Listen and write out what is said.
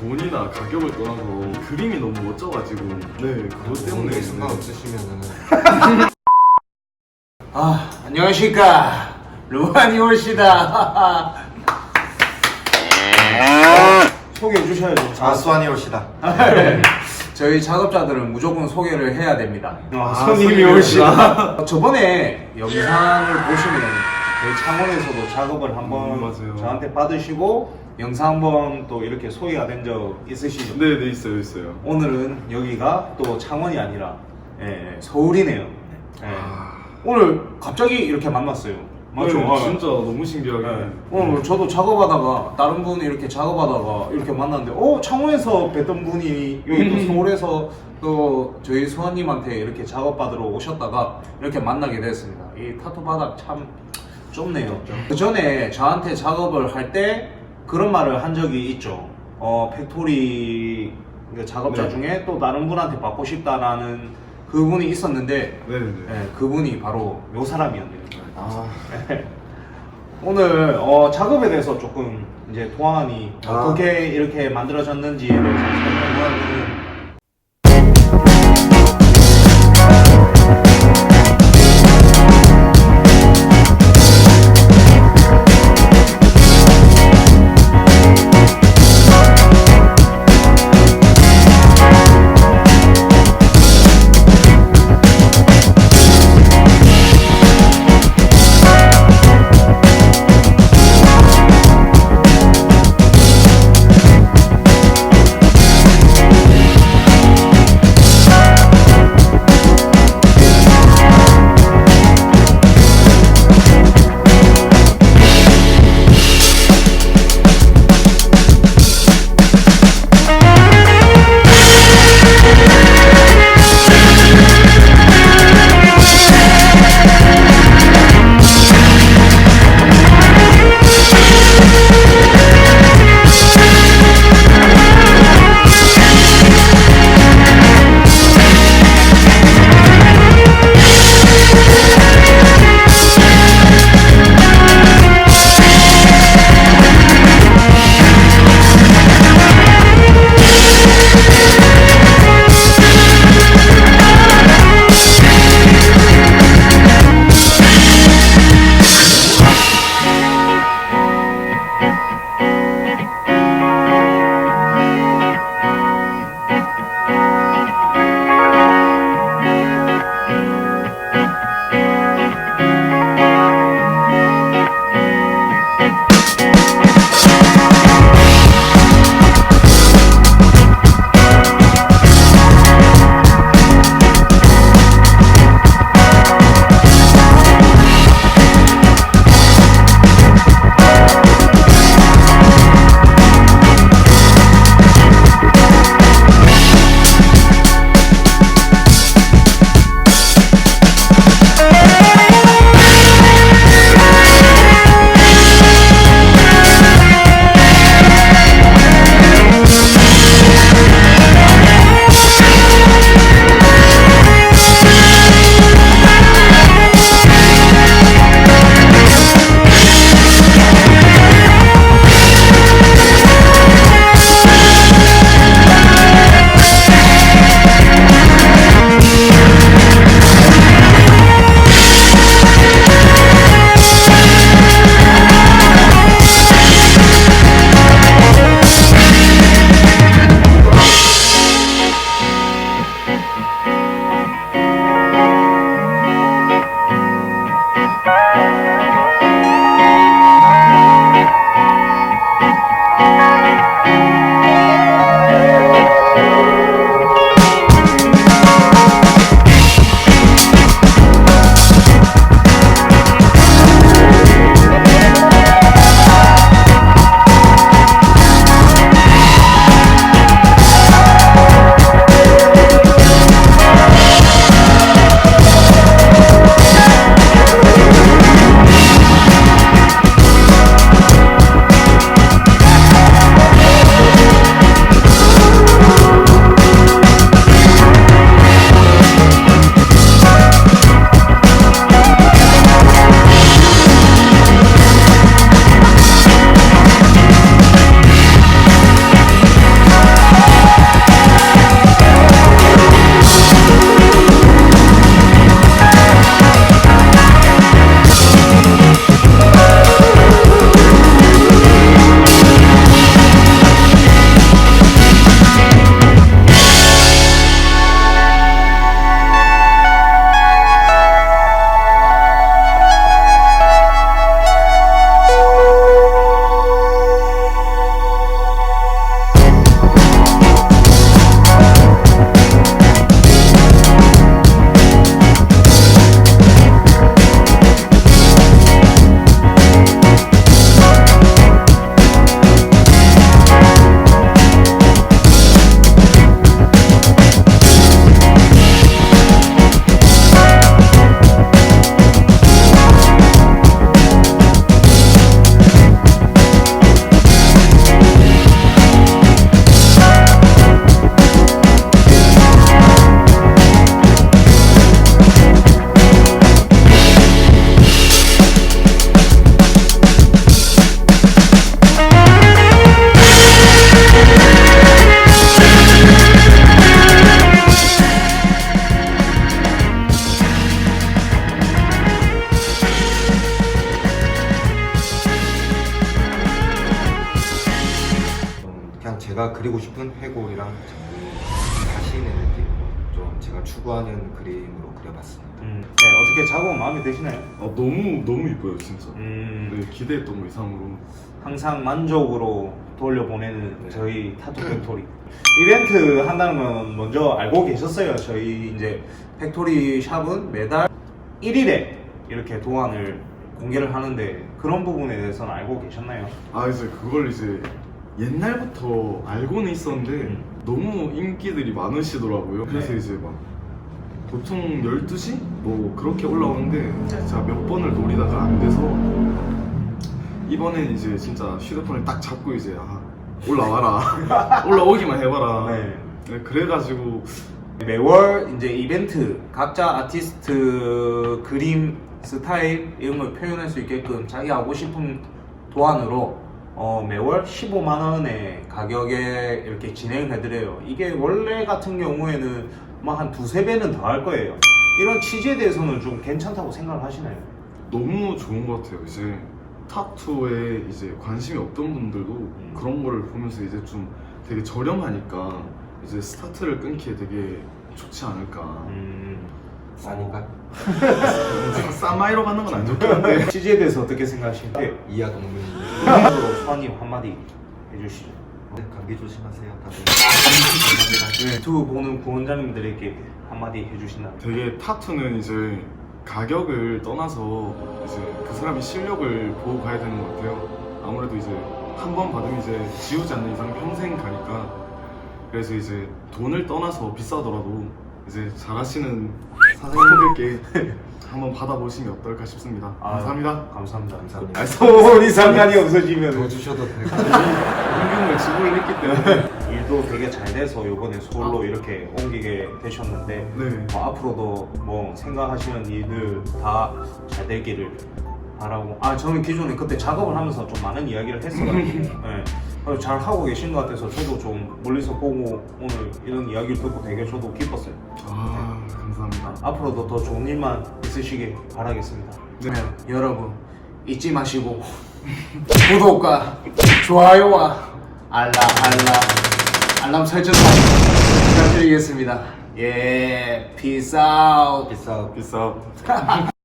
돈이나 가격을 떠나서 그림이 너무 멋져가지고 네 그것 때문에 네, 상관없으시면은 아, 안녕하십니까. 루안이 올시다. 소개해 주셔야죠. 아 수완이 올시다 저희 작업자들은 무조건 소개를 해야 됩니다. 아, 손님이 손님이 오시다. 저번에 영상을 보시면 저희 창원에서도 작업을 한번 음, 맞아요. 저한테 받으시고 영상 한번 또 이렇게 소개가 된 적 있으시죠? 네 네 있어요 있어요 오늘은 여기가 또 창원이 아니라 예, 서울이네요. 예. 아. 오늘 갑자기 이렇게 만났어요. 맞죠? 네, 아, 진짜 너무 신기하게 네. 오늘 저도 작업하다가 다른 분이 이렇게 작업하다가 이렇게 만났는데 어 창원에서 뵀던 분이 여기 또 서울에서 또 저희 수아님한테 이렇게 작업 받으러 오셨다가 이렇게 만나게 됐습니다. 이 타투 바닥 참 좁네요. 그 전에 저한테 작업을 할 때 그런 말을 한 적이 있죠. 어 팩토리 그 작업자 네. 중에 또 다른 분한테 받고 싶다라는 그분이 있었는데 네네네 예, 그분이 바로 요 사람이었네요. 아 오늘 어, 작업에 대해서 조금 이제 도안이 아. 어떻게 이렇게 만들어졌는지에 대해서 설명을 그리고 싶은 해골이랑 장군 자신의 느낌으로 좀 제가 추구하는 그림으로 그려봤습니다. 음, 네, 어떻게 작업 마음에 드시나요? 아, 너무 너무 이뻐요 진짜. 음, 네, 기대했던 거 이상으로. 항상 만족으로 돌려보내는 네. 저희 타투 팩토리 이벤트 한다는 건 먼저 알고 계셨어요 저희 이제 팩토리 샵은 매달 1일에 이렇게 도안을 공개를 하는데 그런 부분에 대해서는 알고 계셨나요? 아 이제 그걸 이제 옛날부터 알고는 있었는데 음. 너무 인기들이 많으시더라고요. 그래서 네. 이제 막 보통 12시 뭐 그렇게 올라오는데 제가 몇 번을 노리다가 안 돼서 이번엔 이제 진짜 휴대폰을 딱 잡고 이제 아 올라와라 올라오기만 해봐라. 네. 네, 그래가지고 매월 이제 이벤트 각자 아티스트 그림 스타일 이런 걸 표현할 수 있게끔 자기 하고 싶은 도안으로 어, 매월 15만 원의 가격에 이렇게 진행을 해드려요. 이게 원래 같은 경우에는 뭐한 두세 배는 더 할 거예요. 이런 취지에 대해서는 좀 괜찮다고 생각을 하시나요? 너무 좋은 것 같아요. 이제 타투에 이제 관심이 없던 분들도 음. 그런 거를 보면서 이제 좀 되게 저렴하니까 이제 스타트를 끊기에 되게 좋지 않을까. 음, 싸니까 싸마이로 가는 건 안 좋긴 한데. 취지에 대해서 어떻게 생각하시나요? 이하 동문인데 마지막으로 수아님 한마디 해주시죠. 네, 감기 조심하세요 다들. 네, 두 보는 구원자님들에게 한마디 해주신다면 되게 타투는 이제 가격을 떠나서 이제 그 사람의 실력을 보고 가야 되는 것 같아요. 아무래도 이제 한 번 받으면 이제 지우지 않는 이상 평생 가니까 그래서 이제 돈을 떠나서 비싸더라도 이제 잘하시는 사장님들께 한번 받아보시면 어떨까 싶습니다. 감사합니다. 감사합니다. 감사합니다. 아, 소리 상관이 더 없어지면 주셔도 되고 환경을 지불을 했기 때문에 일도 되게 잘 돼서 이번에 서울로 이렇게 옮기게 되셨는데 네. 뭐 앞으로도 뭐 생각하시는 일들 다 잘 되기를 바라고 아 저는 기존에 그때 작업을 하면서 좀 많은 이야기를 했어가지고 네. 어, 잘 하고 계신 것 같아서 저도 좀 멀리서 보고 오늘 이런 이야기를 듣고 되게 저도 기뻤어요 아. 앞으로도 더 좋은 일만 있으시길 바라겠습니다. 네. 여러분 잊지 마시고 구독과 좋아요와 알람 알람 알람 설정까지 부탁드리겠습니다. 예, peace out. 비싸 비싸.